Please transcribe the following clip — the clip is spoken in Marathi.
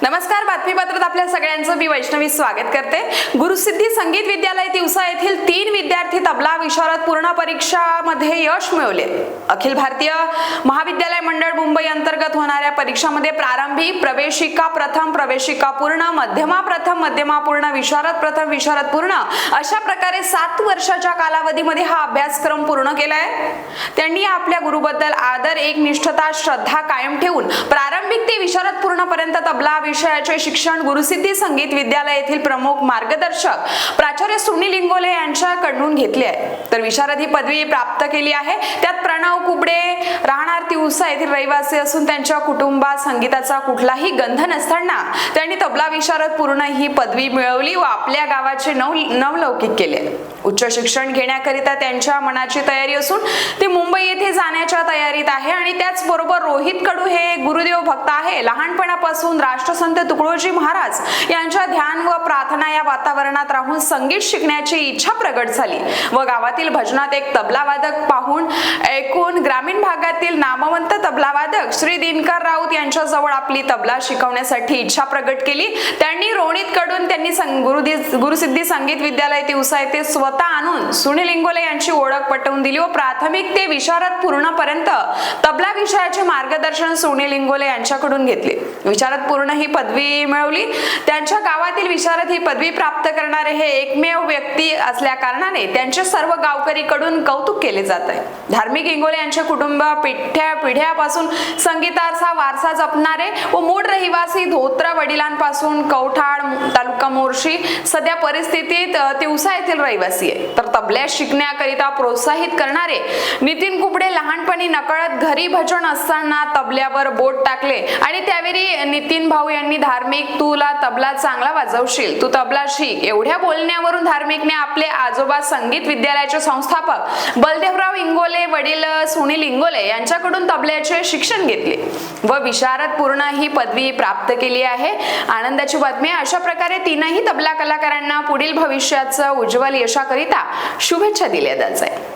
नमस्कार बातमीपत्रात आपल्या सगळ्यांचं मी वैष्णवी स्वागत करते. गुरुसिद्धी संगीत विद्यालय दिवसा येथील तीन विद्यार्थी तबला विशारद पूर्ण परीक्षामध्ये यश मिळवले. अखिल भारतीय महाविद्यालय मंडळ मुंबई अंतर्गत होणाऱ्या परीक्षामध्ये प्रारंभी प्रवेशिका प्रथम प्रवेशिका पूर्ण मध्यमा प्रथम मध्यमा पूर्ण विशारद प्रथम विशारद पूर्ण अशा प्रकारे सात वर्षाच्या कालावधीमध्ये हा अभ्यासक्रम पूर्ण केलाय. त्यांनी आपल्या गुरुबद्दल आदर एक निष्ठता श्रद्धा कायम ठेवून प्रारंभिक ते विशारद पूर्णपर्यंत तबला विषयाचे शिक्षण गुरुसिद्धी संगीत विद्यालय येथील प्रमुख मार्गदर्शक प्राचार्य सुनील इंगोले यांच्याकडून घेतले आहे. तर विशारदी पदवी प्राप्त केली आहे. त्यात प्रणव कुबडे राहणार येथील रहिवासी असून त्यांच्या कुटुंबात संगीताचा कुठलाही गंध नसताना त्यांनी तबला विशारद पूर्ण ही पदवी मिळवली व आपल्या गावाचे नव नवलौकिक केले. उच्च शिक्षण घेण्याकरिता त्यांच्या मनाची तयारी असून ते मुंबई येथे जाण्याच्या तयारीत आहे आणि त्याचबरोबर रोहित कडू हे गुरुदेव भक्त आहे. लहानपणापासून राष्ट्रसंत तुकडोजी महाराज यांच्या ध्यान व प्रार्थना या वातावरणात राहून संगीत शिकण्याची इच्छा प्रगट झाली व गावातील भजनात एक तबलावादक पाहून ऐकून ग्रामीण भागातील नामवंत तबला वादक श्री दिनकर राऊत यांच्या जवळ आपली तबला शिकवण्यासाठी इच्छा प्रगट केली. त्यांनी रोणीत कडून त्यांनी गुरुसिद्धी संगीत विद्यालय दिवसा येथे स्वतः आणून सुनील इंगोले यांची ओळख पटवून दिली व प्राथमिक ते विशारद पूर्णपर्यंत तबला विषयाचे मार्गदर्शन सुनील इंगोले यांच्याकडून घेतले. विशारद पूर्ण ही पदवी मिळवली. त्यांच्या गावातील विशारद ही पदवी प्राप्त करणारे हे एकमेव व्यक्ती असल्या कारणाने त्यांचे सर्व गावकरीकडून कौतुक केले जात आहे. धार्मिक इंगोले यांचे कुटुंब पिढ्या पिढ्यापासून संगीताचा वारसा जपणारे व मूळ रहिवासी धोत्रा वडिलांपासून कवठाळ तालुका मोर्शी सध्या परिस्थितीत तिवसा येथील रहिवासी आहे तबल्या शिकण्याकरिता प्रोत्साहित करणारे नितीन कुबडे लहानपणी नकळत घरी भजन असताना तबल्यावर बोट टाकले. आणि त्यावेळी नितीन भाऊ यांनी धार्मिक तुला तबला चांगला वाजवशील तू तबला शिक. एवढ्या बोलण्यावरून धार्मिकने आपले आजोबा संगीत विद्यालयाचे संस्थापक बलदेवराव इंगोले वडील सुनील इंगोले यांच्याकडून तबल्याचे शिक्षण घेतले व विशारद पूर्ण ही पदवी प्राप्त केली आहे. आनंदाची बातमी अशा प्रकारे तीनही तबला कलाकारांना पुढील भविष्याचं उज्ज्वल यशाकरिता शुभेच्छा दिल्या जात आहे